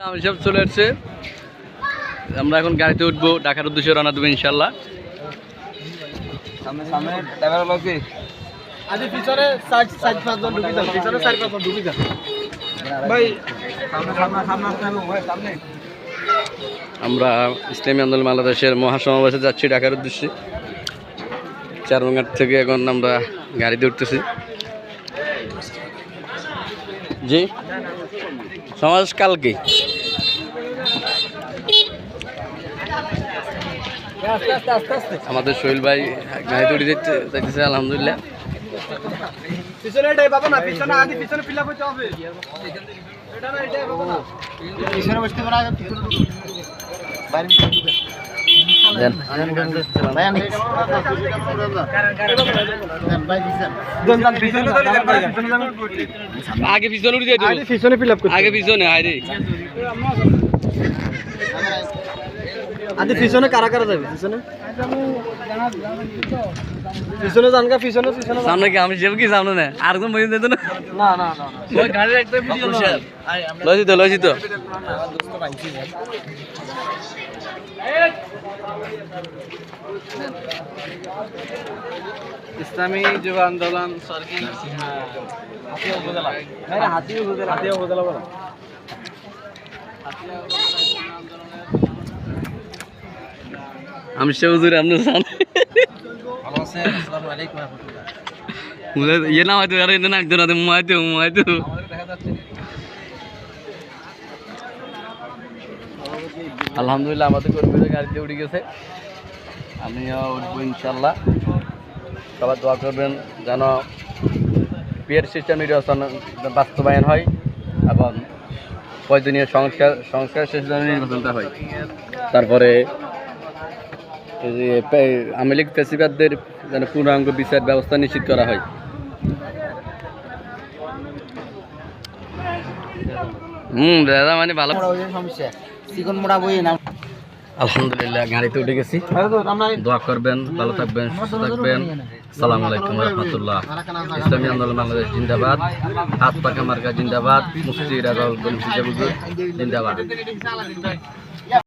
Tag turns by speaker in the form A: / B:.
A: আমি সব চলে আসছে। আমরা এখন গাড়িতে উঠবো ঢাকার উদ্দেশ্যে রওনা দেবো ইনশাল্লাহ আমরা ইসলামী আন্দোলন বাংলাদেশের মহাসমাবেশে যাচ্ছি ঢাকার উদ্দেশ্যে। চারমঙ্গার থেকে এখন আমরা গাড়িতে উঠতেছি। জি। সমাজ কালকে।
B: আস্তে আস্তে আস্তে আস্তে
A: আমাদের সোহেল ভাই গাড়িতে উঠে যেতে যাইতেছে আলহামদুলিল্লাহ।
B: পিছনে এটাই পাবো না পিছনে আগে পিছনে ফিল আপ হতে হবে। এটা না এটাই পাবো না। পিছনে বসতে পারা বাইরে
A: দেন। আগে পিছনে আগে।
B: পিছনে ফিল আপ
A: আগে পিছনে হায় রে
B: আগে পিছনে কারা কারা যাবে? পিছনে? পিছনে জান গা পিছনে পিছনে যান।
A: সামনে কি আমি যাব কি সামনে? না আর কোন বই দিত না?
B: না না না
A: ওই গাড়ির একটা ভিডিও লইছি তো লইছি তো।
C: ইসলামী যুব আন্দোলন সরকি
B: হাতিয়া উপজেলা। হাতিয়া উপজেলা। হাতিয়া উপজেলা বলা।
A: আমি সে হুজুর মুঝে ये ना হয়তো আরে না একজন মুয়াইতো মুয়াইতো আলহামদুলিল্লাহ আমাদের কর্মীরা গাড়িতে উঠে গেছে। আমিও উঠবো ইনশাল্লাহ সবাই দোয়া করবেন যেন পিয়ার সিস্টেম নির্বাচন বাস্তবায়ন হয় এবং প্রয়োজনীয় সংস্কার সংস্কার শেষ যেন নির্বাচনটা হয়। তারপরে আওয়ামী লীগ পেশিবাদদের পূর্ণাঙ্গ বিচার ব্যবস্থা নিশ্চিত করা হয়। হুম, দাদা মানে ভালো আলহামদুলিল্লাহ, গাড়িতে উঠে গেছি। দোয়া করবেন, ভালো থাকবেন, সুস্থ থাকবেন। সালাম আলাইকুম রহমতুল্লাহ। ইসলামী আন্দোলন বাংলাদেশ জিন্দাবাদ। হাত পাকা মার্কা জিন্দাবাদ। মুফতি রাজাউল জিন্দাবাদ।